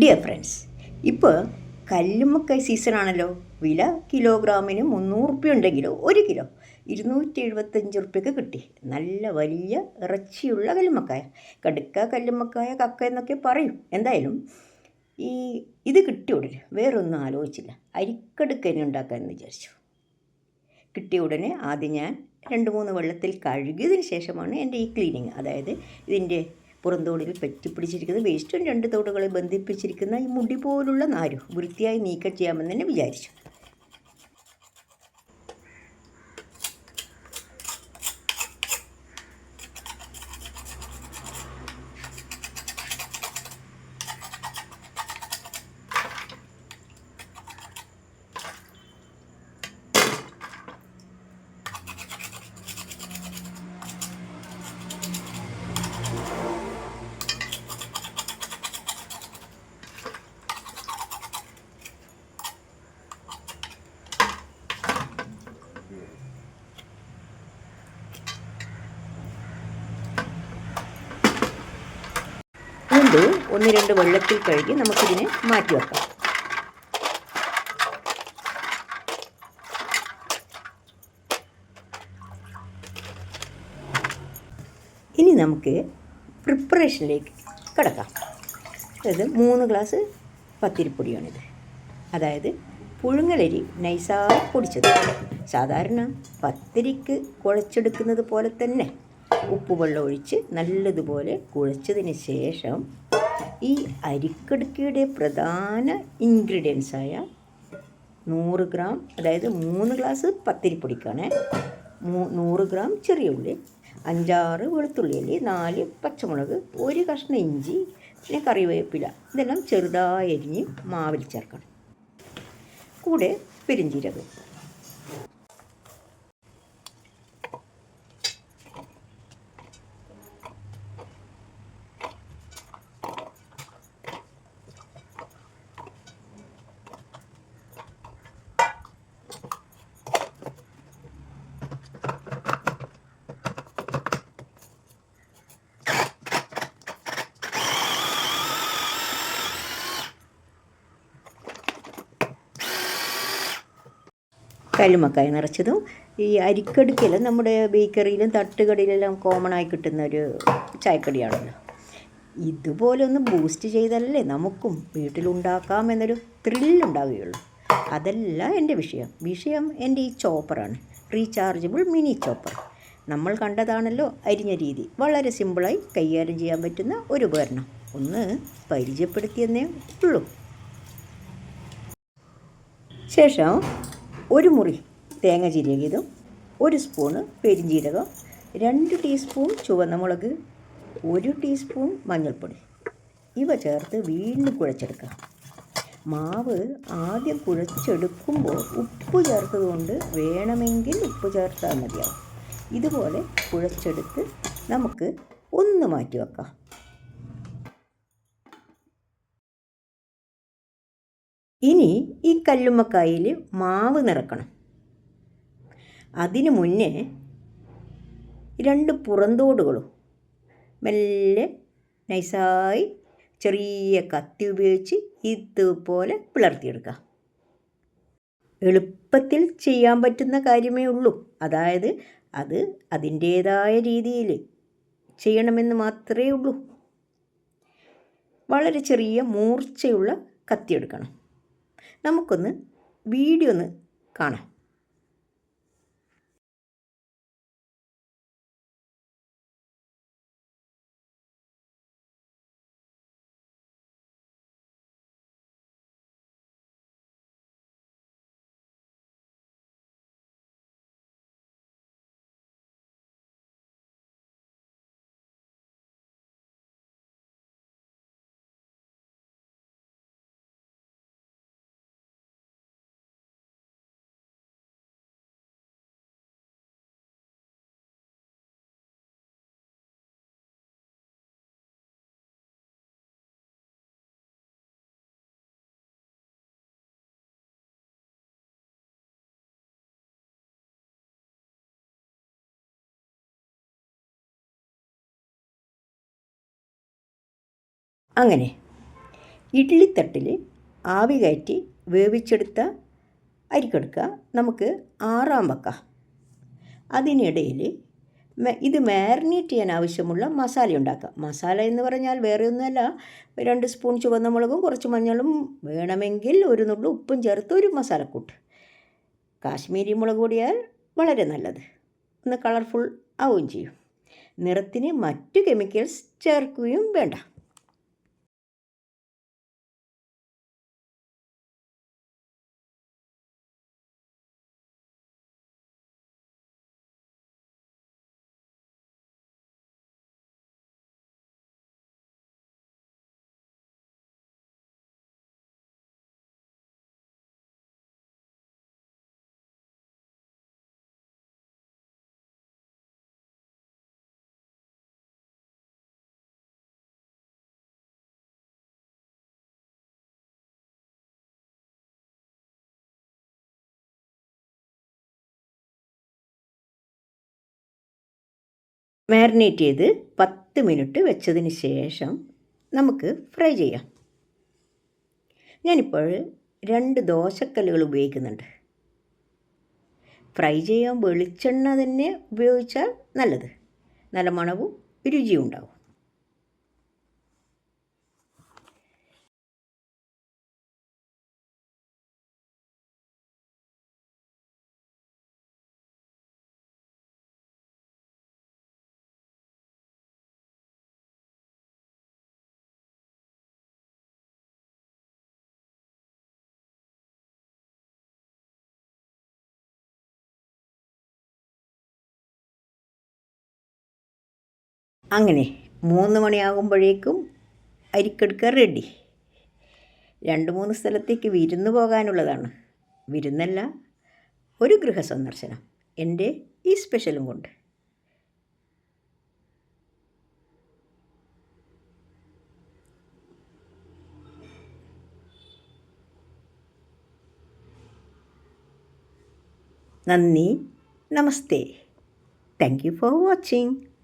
Dear friends ഇപ്പോൾ കല്ലുമ്മക്കായ് സീസണാണല്ലോ വില കിലോഗ്രാമിന് മുന്നൂറ് റുപ്യ ഉണ്ടെങ്കിലോ ഒരു കിലോ ഇരുന്നൂറ്റി എഴുപത്തഞ്ച് റുപ്യക്ക് കിട്ടി. നല്ല വലിയ ഇറച്ചിയുള്ള കല്ലുമ്മക്കായ. കടുക്ക കല്ലുമ്മക്കായ കക്ക എന്നൊക്കെ പറയും. എന്തായാലും ഈ ഇത് കിട്ടിയ ഉടനെ വേറൊന്നും ആലോചിച്ചില്ല. അരിക്കടുക്കനെ ഉണ്ടാക്കാമെന്ന് വിചാരിച്ചു. കിട്ടിയ ഉടനെ ആദ്യം ഞാൻ രണ്ട് മൂന്ന് വെള്ളത്തിൽ കഴുകിയതിന് ശേഷമാണ് എന്റെ ഈ ക്ലീനിങ് അതായത് ഇതിന്റെ പുറന്തോടിൽ പറ്റിപ്പിടിച്ചിരിക്കുന്ന വേസ്റ്റും രണ്ട് തോടുകളെ ബന്ധിപ്പിച്ചിരിക്കുന്ന ഈ മുടി പോലുള്ള നാരും വൃത്തിയായി നീക്കം ചെയ്യാമെന്ന് തന്നെ വിചാരിച്ചു. വീണ്ടും ഒന്ന് രണ്ട് വെള്ളത്തിൽ കഴുകി നമുക്കിതിനെ മാറ്റി വെക്കാം. ഇനി നമുക്ക് പ്രിപ്പറേഷനിലേക്ക് കിടക്കാം. അതായത് മൂന്ന് ഗ്ലാസ് പത്തിരിപ്പൊടിയാണിത്. അതായത് പുഴുങ്ങലരി നൈസായി പൊടിച്ചത്. സാധാരണ പത്തിരിക്ക് കുഴച്ചെടുക്കുന്നത് പോലെ തന്നെ. ഉപ്പുവെള്ളം ഒഴിച്ച് നല്ലതുപോലെ കുഴച്ചതിന് ശേഷം ഈ അരിക്കടുക്കയുടെ പ്രധാന ഇൻഗ്രീഡിയൻസായ നൂറ് ഗ്രാം അതായത് മൂന്ന് ഗ്ലാസ് പത്തിരിപ്പൊടിക്കാണ്. നൂറ് ഗ്രാം ചെറിയ ഉള്ളി അഞ്ചാറ് വെളുത്തുള്ളി അല്ലി നാല് പച്ചമുളക് ഒരു കഷ്ണം ഇഞ്ചി പിന്നെ കറിവേപ്പില. ഇതെല്ലാം ചെറുതായി അരിഞ്ഞ് മാവിൽ ചേർക്കണം. കൂടെ പെരിഞ്ചീരകം. കല്ലുമക്കായ നിറച്ചതും ഈ അരിക്കടുക്കല നമ്മുടെ ബേക്കറിയിലും തട്ടുകടയിലെല്ലാം കോമൺ ആയി കിട്ടുന്ന ഒരു ചായക്കടിയാണല്ലോ. ഇതുപോലെ ഒന്ന് ബൂസ്റ്റ് ചെയ്തല്ലേ നമുക്കും വീട്ടിലുണ്ടാക്കാം എന്നൊരു ത്രില്ലുണ്ടാവുകയുള്ളൂ അതല്ല എന്റെ വിഷയം. വിഷയം എന്റെ ഈ ചോപ്പറാണ് റീചാർജബിൾ മിനി ചോപ്പർ നമ്മൾ കണ്ടതാണല്ലോ അരിഞ്ഞ രീതി. വളരെ സിമ്പിളായി കൈകാര്യം ചെയ്യാൻ പറ്റുന്ന ഒരു ഉപകരണം. ഒന്ന് പരിചയപ്പെടുത്തിയെന്നേ ഉള്ളൂ. ശേഷം ഒരു മുറി തേങ്ങ ചിരകിയതും ഒരു സ്പൂണ് പെരിഞ്ജീരകം രണ്ട് ടീസ്പൂൺ ചുവന്ന മുളക് ഒരു ടീസ്പൂൺ മഞ്ഞൾപ്പൊടി. ഇവ ചേർത്ത് വീണ്ടും കുഴച്ചെടുക്കുക. മാവ് ആദ്യം കുഴച്ചെടുക്കുമ്പോൾ ഉപ്പ് ചേർത്തതുകൊണ്ട് വേണമെങ്കിൽ ഉപ്പ് ചേർത്താൽ മതിയാവും. ഇതുപോലെ കുഴച്ചെടുത്ത് നമുക്ക് ഒന്ന് മാറ്റി വെക്കാം. ഇനി ഈ കല്ലുമ്മക്കായിൽ മാവ് നിറക്കണം. അതിനു മുന്നേ രണ്ട് പുറന്തോടുകളും മെല്ലെ നൈസായി ചെറിയ കത്തി ഉപയോഗിച്ച് ഇതുപോലെ പിളർത്തിയെടുക്കുക. എളുപ്പത്തിൽ ചെയ്യാൻ പറ്റുന്ന കാര്യമേ ഉള്ളൂ. അതായത് അത് അതിന്റേതായ രീതിയിൽ ചെയ്യണമെന്ന് മാത്രമേ ഉള്ളൂ. വളരെ ചെറിയ മൂർച്ചയുള്ള കത്തി എടുക്കണം. നമുക്കൊന്ന് വീഡിയോ ഒന്ന് കാണാം. അങ്ങനെ. ഇഡ്ഡലിത്തട്ടിൽ ആവി കയറ്റി വേവിച്ചെടുത്ത അരിക്കെടുക്കുക നമുക്ക് ആറാം വെക്കാം. അതിനിടയിൽ ഇത് മാരിനേറ്റ് ചെയ്യാൻ ആവശ്യമുള്ള മസാല ഉണ്ടാക്കാം. മസാല എന്ന് പറഞ്ഞാൽ വേറെ ഒന്നുമല്ല. രണ്ട് സ്പൂൺ ചുവന്ന മുളകും കുറച്ച് മഞ്ഞളും വേണമെങ്കിൽ ഒരു നുള്ളു ഉപ്പും ചേർത്ത് ഒരു മസാലക്കൂട്ട്. കാശ്മീരി മുളക് പൊടിയാൽ വളരെ നല്ലത്. ഒന്ന് കളർഫുൾ ആവുകയും ചെയ്യും. നിറത്തിന് മറ്റു കെമിക്കൽസ് ചേർക്കുകയും വേണ്ട. മാരിനേറ്റ് ചെയ്ത് പത്ത് മിനിറ്റ് വെച്ചതിന് ശേഷം നമുക്ക് ഫ്രൈ ചെയ്യാം. ഞാനിപ്പോൾ രണ്ട് ദോശക്കല്ലുകൾ ഉപയോഗിക്കുന്നുണ്ട്. ഫ്രൈ ചെയ്യാൻ വെളിച്ചെണ്ണ തന്നെ ഉപയോഗിച്ചാൽ നല്ലത്. നല്ല മണവും രുചിയും ഉണ്ടാവും. അങ്ങനെ മൂന്ന് മണിയാകുമ്പോഴേക്കും അരിക്കെടുക്ക റെഡി രണ്ട് മൂന്ന് സ്ഥലത്തേക്ക് വിരുന്ന് പോകാനുള്ളതാണ്. വിരുന്നല്ല ഒരു ഗൃഹസന്ദർശനം. എന്റെ ഈ സ്പെഷ്യലും കൊണ്ട്. നന്ദി നമസ്തേ. Thank you for watching